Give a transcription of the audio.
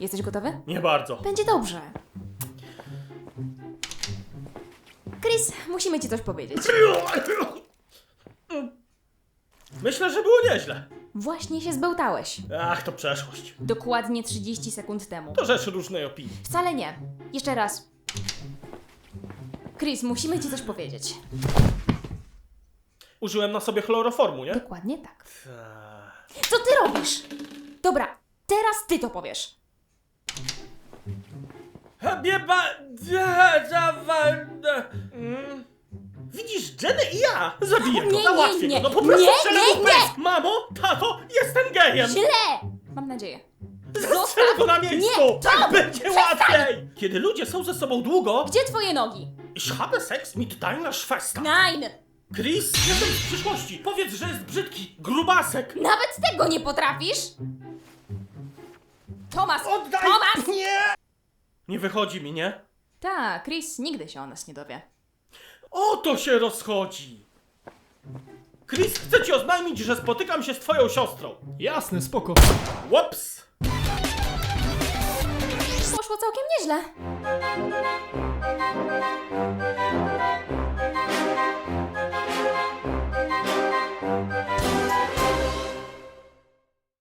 Jesteś gotowy? Nie bardzo. Będzie dobrze. Chris, musimy ci coś powiedzieć. Myślę, że było nieźle. Właśnie się zbełtałeś. Ach, to przeszłość. Dokładnie 30 sekund temu. To rzecz różnej opinii. Wcale nie. Jeszcze raz. Chris, musimy ci coś powiedzieć. Użyłem na sobie chloroformu, nie? Dokładnie tak. Ta. Co ty robisz? Dobra, teraz ty to powiesz. Habieba... Mm. Widzisz, Jenny i ja zabiję go, Nie, nie, załatwię nie. go. No po prostu Nie, strzelę nie, mu w nie. pysk. Mamo, tato, jestem gejem! Źle! Mam nadzieję. Strzelę go na miejscu! Nie, tak Tom, będzie przestań! łatwiej! Kiedy ludzie są ze sobą długo... Gdzie twoje nogi? Ich habe Sex mit deiner Schwester. Nine! Chris, jestem z przyszłości. Powiedz, że jest brzydki, grubasek. Nawet tego nie potrafisz? Tomas! Oddaj! Tomas! Nie! Wychodzi mi, nie? Tak, Chris nigdy się o nas nie dowie. O to się rozchodzi! Chris, chcę ci oznajmić, że spotykam się z twoją siostrą. Jasne, spoko. Łops! Poszło całkiem nieźle.